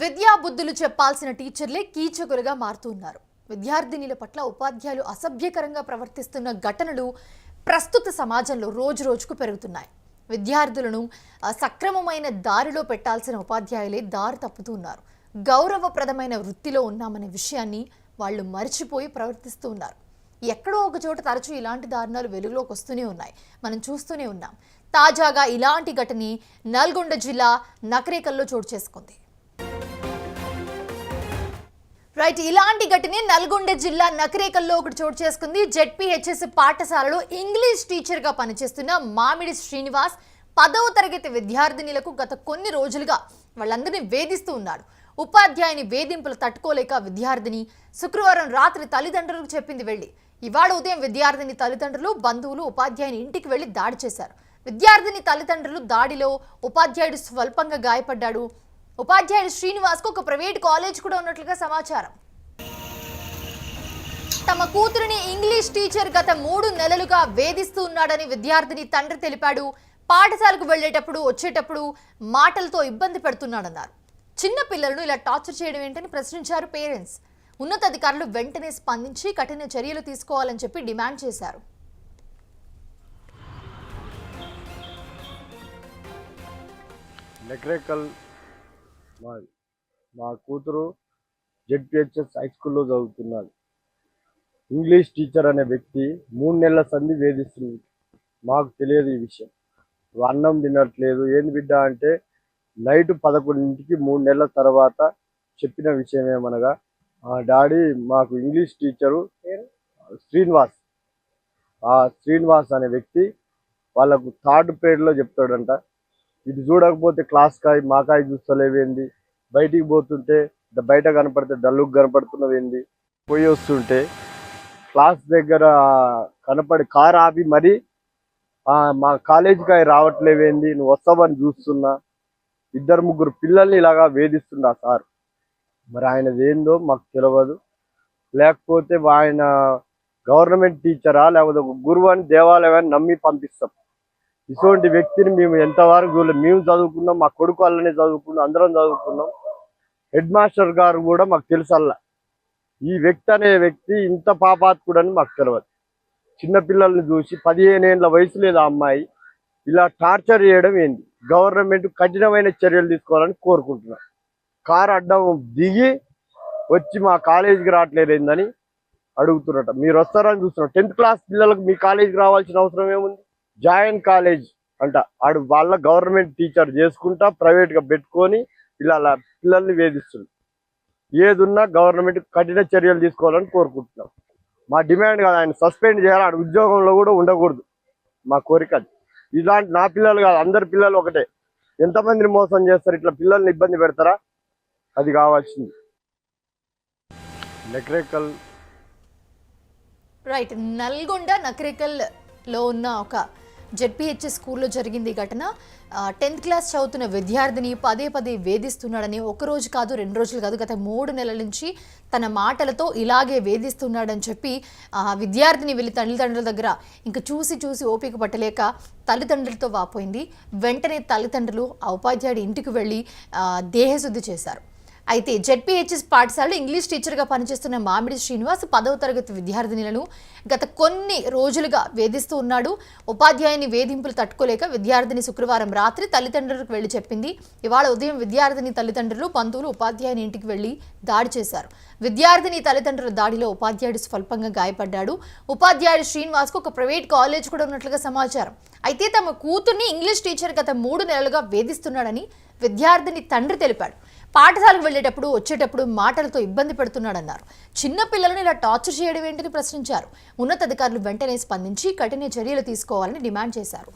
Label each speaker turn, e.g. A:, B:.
A: విద్యాబుద్ధులు చెప్పాల్సిన టీచర్లే కీచకులుగా మారుతున్నారు విద్యార్థినిల పట్ల ఉపాధ్యాయులు అసభ్యకరంగా ప్రవర్తిస్తున్న ఘటనలు ప్రస్తుత సమాజంలో రోజు రోజుకు పెరుగుతున్నాయి. విద్యార్థులను సక్రమమైన దారిలో పెట్టాల్సిన ఉపాధ్యాయులే దారి తప్పుతున్నారు గౌరవప్రదమైన వృత్తిలో ఉన్నామనే విషయాన్ని వాళ్ళు మర్చిపోయి ప్రవర్తిస్తూ ఉన్నారు. ఎక్కడో ఒక చోట తరచూ ఇలాంటి దారుణాలు వెలుగులోకి వస్తూనే ఉన్నాయి. మనం చూస్తూనే ఉన్నాం. తాజాగా ఇలాంటి ఘటన నల్గొండ జిల్లా నకరేకల్లో చోటు చేసుకుంది. రైట్ ఇలాంటి ఘటనే నల్గొండ జిల్లా నకరేకల్లో ఒకటి చోటు చేసుకుంది. జెడ్పీహెచ్ఎస్ పాఠశాలలో ఇంగ్లీష్ టీచర్గా పనిచేస్తున్న మామిడి శ్రీనివాస్ పదవ తరగతి విద్యార్థినిలకు గత కొన్ని రోజులుగా వాళ్ళందరినీ వేధిస్తూ ఉన్నాడు. ఉపాధ్యాయుని వేధింపులు తట్టుకోలేక విద్యార్థిని శుక్రవారం రాత్రి తల్లిదండ్రులకు చెప్పింది వెళ్ళి. ఇవాళ ఉదయం విద్యార్థిని తల్లిదండ్రులు బంధువులు ఉపాధ్యాయుని ఇంటికి వెళ్ళి దాడి చేశారు. విద్యార్థిని తల్లిదండ్రులు దాడిలో ఉపాధ్యాయుడు స్వల్పంగా గాయపడ్డాడు. ఉపాధ్యాయుడు శ్రీనివాస్కు ఒక ప్రైవేట్ కాలేజ్ కూడా ఉన్నట్లుగా సమాచారం. తమ కూతురిని ఇంగ్లీష్ టీచర్ గత మూడు నెలలుగా వేధిస్తూ ఉన్నాడని విద్యార్థిని తండ్రి తెలిపాడు. పాఠశాలకు వెళ్ళేటప్పుడు వచ్చేటప్పుడు మాటలతో ఇబ్బంది పెడుతున్నాడన్నారు. చిన్న పిల్లలను ఇలా టార్చర్ చేయడం ఏంటని ప్రశ్నించారు పేరెంట్స్. ఉన్నతాధికారులు వెంటనే స్పందించి కఠిన చర్యలు తీసుకోవాలని చెప్పి డిమాండ్ చేశారు.
B: లెక్రేకల్ మా మా కూతురు జెడ్పిహెచ్ఎస్ హై స్కూల్లో చదువుతున్నది. ఇంగ్లీష్ టీచర్ అనే వ్యక్తి మూడు నెలల సంధి వేధిస్తుంది. మాకు తెలియదు ఈ విషయం. అన్నం తినట్లేదు. ఏంది బిడ్డ అంటే నైట్ పదకొండింటికి మూడు నెలల తర్వాత చెప్పిన విషయం ఏమనగా ఆ డాడీ మాకు ఇంగ్లీష్ టీచరు శ్రీనివాస్. ఆ శ్రీనివాస్ అనే వ్యక్తి వాళ్ళకు థర్డ్ పీరియడ్లో చెప్తాడంట. ఇది చూడకపోతే క్లాస్ కాయ మాకాయ చూస్తలేవేంది బయటికి పోతుంటే బయట కనపడితే డల్లుకు కనపడుతున్నవేంది పోయి వస్తుంటే క్లాస్ దగ్గర కనపడి కార్ ఆపి మరి ఆ, మా కాలేజీకి కాయ రావట్లేవేంది నువ్వు వస్తావని చూస్తున్నా. ఇద్దరు ముగ్గురు పిల్లల్ని ఇలాగా వేధిస్తుండా సార్. మరి ఆయనది ఏందో మాకు తెలియదు లేకపోతే ఆయన గవర్నమెంట్ టీచరా లేకపోతే గురువు అని దేవాలయం అని నమ్మి పంపిస్తాం. ఇటువంటి వ్యక్తిని మేము ఎంతవరకు మేము చదువుకున్నాం మా కొడుకు వాళ్ళనే చదువుకున్నాం అందరం చదువుకున్నాం. హెడ్ మాస్టర్ గారు కూడా మాకు తెలుసల్లా ఈ వ్యక్తి అనే వ్యక్తి ఇంత పాపాత్కుడని మాకు తెలియదు చిన్న పిల్లల్ని చూసి పదిహేను ఏళ్ళ వయసు లేదు ఆ అమ్మాయి. ఇలా టార్చర్ చేయడం ఏంది? గవర్నమెంట్ కఠినమైన చర్యలు తీసుకోవాలని కోరుకుంటున్నాం. కారు అడ్డం దిగి వచ్చి మా కాలేజీకి రావట్లేదు ఏందని అడుగుతున్నట మీరు వస్తారని చూస్తున్నాం. టెన్త్ క్లాస్ పిల్లలకు మీ కాలేజీకి రావాల్సిన అవసరం ఏముంది? జాయిన్ కాలేజ్ అంట. ఆడు వాళ్ళ గవర్నమెంట్ టీచర్ చేసుకుంటా ప్రైవేట్గా పెట్టుకొని ఇలా పిల్లల్ని వేధిస్తుంది ఏదున్నా గవర్నమెంట్ కఠిన చర్యలు తీసుకోవాలని కోరుకుంటున్నాం. మా డిమాండ్ కాదు ఆయన సస్పెండ్ చేయాలి ఆడ ఉద్యోగంలో కూడా ఉండకూడదు. మా కోరిక అది. ఇలాంటి నా పిల్లలు కాదు అందరి పిల్లలు ఒకటే. ఎంతమందిని మోసం చేస్తారు ఇట్లా పిల్లల్ని ఇబ్బంది పెడతారా? అది కావాల్సింది. లెక్రేకల్
A: రైట్ నల్గొండ నకరికల్లో ఉన్న ఒక జెడ్పీహెచ్ఎస్ స్కూల్లో జరిగింది ఘటన. టెన్త్ క్లాస్ చదువుతున్న విద్యార్థిని పదే పదే వేధిస్తున్నాడని ఒక రోజు కాదు రెండు రోజులు కాదు గత మూడు నెలల నుంచి తన మాటలతో ఇలాగే వేధిస్తున్నాడని చెప్పి ఆ విద్యార్థిని వెళ్ళి తల్లిదండ్రుల దగ్గర ఇంకా చూసి చూసి ఓపిక పట్టలేక తల్లిదండ్రులతో వాపోయింది. వెంటనే తల్లిదండ్రులు ఆ ఉపాధ్యాయుడి ఇంటికి వెళ్ళి దేహశుద్ధి చేశారు. అయితే జెడ్పీహెచ్ఎస్ పాఠశాలలో ఇంగ్లీష్ టీచర్గా పనిచేస్తున్న మామిడి శ్రీనివాస్ పదవ తరగతి విద్యార్థినులను గత కొన్ని రోజులుగా వేధిస్తూ ఉన్నాడు. ఉపాధ్యాయుని వేధింపులు తట్టుకోలేక విద్యార్థిని శుక్రవారం రాత్రి తల్లిదండ్రులకు వెళ్ళి చెప్పింది. ఇవాళ ఉదయం విద్యార్థిని తల్లిదండ్రులు బంధువులు ఉపాధ్యాయుని ఇంటికి వెళ్ళి దాడి చేశారు. విద్యార్థిని తల్లిదండ్రుల దాడిలో ఉపాధ్యాయుడు స్వల్పంగా గాయపడ్డాడు. ఉపాధ్యాయుడు శ్రీనివాస్కు ఒక ప్రైవేట్ కాలేజ్ కూడా ఉన్నట్లుగా సమాచారం. అయితే తమ కూతుర్ని ఇంగ్లీష్ టీచర్ గత మూడు నెలలుగా వేధిస్తున్నాడని విద్యార్థిని తండ్రి తెలిపాడు. పాఠశాలకు వెళ్ళేటప్పుడు వచ్చేటప్పుడు మాటలతో ఇబ్బంది పెడుతున్నాడన్నారు. చిన్న పిల్లలను ఇలా టార్చర్ చేయడం ఏంటని ప్రశ్నించారు. ఉన్నతాధికారులు వెంటనే స్పందించి కఠిన చర్యలు తీసుకోవాలని డిమాండ్ చేశారు.